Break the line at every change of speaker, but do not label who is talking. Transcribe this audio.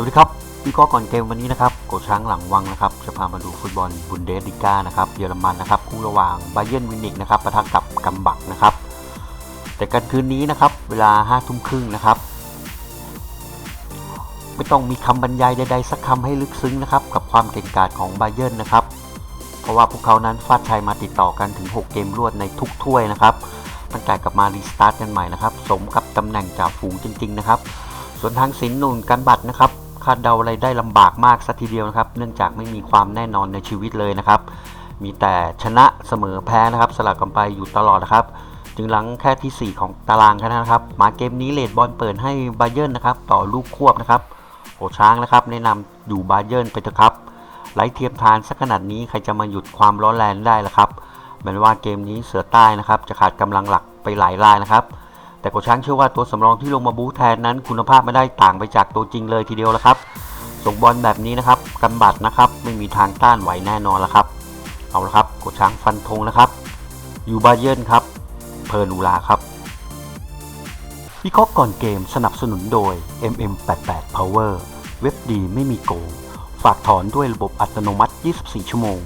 วัสดีครับพี่ก็ก่อนเกมวันนี้นะครับโกช้างหลังวังนะครับจะพามาดูฟุตบอลบุนเดสลิก้านะครับเยอรมันนะครับคู่ระหว่างไบเยนวินิกนะครับประทะกับกัมบักนะครับ แต่กันคืนนี้นะครับเวลา5้าทุ่มครึ่งนะครับไม่ต้องมีคำบรรยายใดๆสักคำให้ลึกซึ้งนะครับกับความเก่งกาจของไบเยนนะครับเพราะว่าพวกเขานั้นฟาดชัยมาติดต่อกันถึง 6 เกมรวดในทุกถ้วยนะครับตั้งแต่กลับมารีสตาร์ทกันใหม่นะครับสมกับตำแหน่งจ่าฝูงจริง ๆ นะครับ ส่วนทางสินนุนกันบัตรนะครับ คาดเดาอะไรได้ลำบากมากสักทีเดียวนะครับ เนื่องจากไม่มีความแน่นอนในชีวิตเลยนะครับ มีแต่ชนะเสมอแพ้นะครับ สลับกันไปอยู่ตลอดนะครับ จึงหลังแค่ที่ 4 ของตารางแค่นั้นนะครับ มาเกมนี้เลดบอลเปิดให้บาเยิร์นนะครับ ต่อลูกควบนะครับโอช้างนะครับ แนะนำอยู่บาเยิร์นไปเถอะครับไร้เทียมทานสักขนาดนี้ใครจะมาหยุดความร้อนแรงได้ล่ะครับเหมือนว่าเกมนี้เสือใต้นะครับ จะขาดกำลังหลักไปหลายรายนะครับ แต่โกช้างเชื่อว่าตัวสำรองที่ลงมาบู๊แทนนั้น คุณภาพไม่ได้ต่างไปจากตัวจริงเลยทีเดียวแล้วครับ ส่งบอลแบบนี้นะครับกำบัดนะครับ ไม่มีทางต้านไหวแน่นอนแล้วครับ เอาละครับโกช้างฟันธงแล้วครับยูบาเยินครับ เพอร์นูลาครับวิเคราะห์ก่อนเกมสนับสนุนโดย MM88 Power เว็บดีไม่มีโกง ฝากถอนด้วยระบบอัตโนมัติ 24 ชั่วโมง